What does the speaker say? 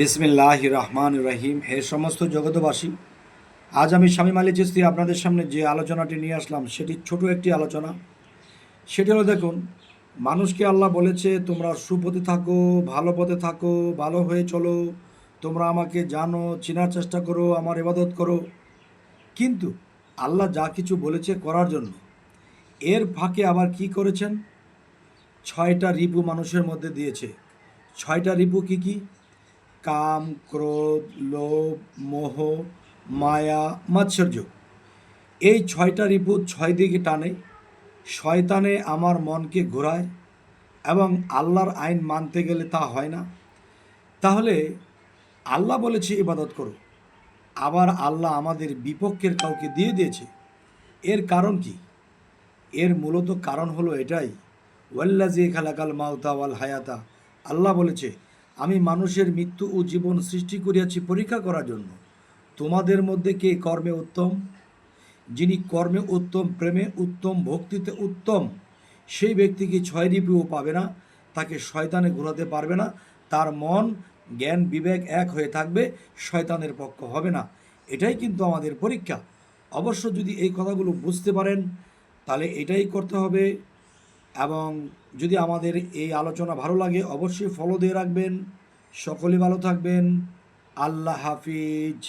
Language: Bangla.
বিসমিল্লাহ রহমান রহিম। হে সমস্ত জগতবাসী আজ আমি স্বামী মালি চিস্তি আপনাদের সামনে যে আলোচনাটি নিয়ে আসলাম, সেটি ছোট একটি আলোচনা। সেটি হলো, দেখুন, মানুষকে আল্লাহ বলেছে, তোমরা সুপথে থাকো, ভালো পথে থাকো, ভালো হয়ে চলো। তোমরা আমাকে জানো, চেনার চেষ্টা করো, আমার ইবাদত করো। কিন্তু আল্লাহ যা কিছু বলেছে করার জন্য, এর ফাঁকে আবার কি করেছেন? ছয়টা রিপু মানুষের মধ্যে দিয়েছে। ছয়টা রিপু কি কি? কাম, ক্রোধ, লোভ, মোহ, মায়া, মাৎসর্য। এই ছয়টা রিপু ছয় দিকে টানে। শয়তানে আমার মনকে ঘোরায় এবং আল্লাহর আইন মানতে গেলে তা হয় না। তাহলে আল্লাহ বলেছে, ইবাদত করো। আবার আল্লাহ আমাদের বিপক্ষের কাউকে দিয়ে দিয়েছে। এর কারণ কি? এর মূলত কারণ হলো এটাই। ওয়াল্লাজি খালাকাল মাউতা ওয়াল হায়াতা। আল্লাহ বলেছে আমি মানুষের মৃত্যু ও জীবন সৃষ্টি করিয়াছি পরীক্ষা করার জন্য। তোমাদের মধ্যে কে কর্মে উত্তম? যিনি কর্মে উত্তম, প্রেমে উত্তম, ভক্তিতে উত্তম, সেই ব্যক্তিকে ছয় রিপিও পাবে না? তাকে শয়তানে ঘোরাতে পারবে না। তার মন, জ্ঞান, বিবেক এক হয়ে থাকবে, শয়তানের পক্ষ হবে না। এটাই কিন্তু আমাদের পরীক্ষা। অবশ্য যদি এই কথাগুলো বুঝতে পারেন, তাহলে এটাই করতে হবে। এবং যদি আমাদের এই আলোচনা ভালো লাগে, অবশ্যই ফলো দিয়ে রাখবেন। সকলে ভালো থাকবেন। আল্লাহ হাফিজ।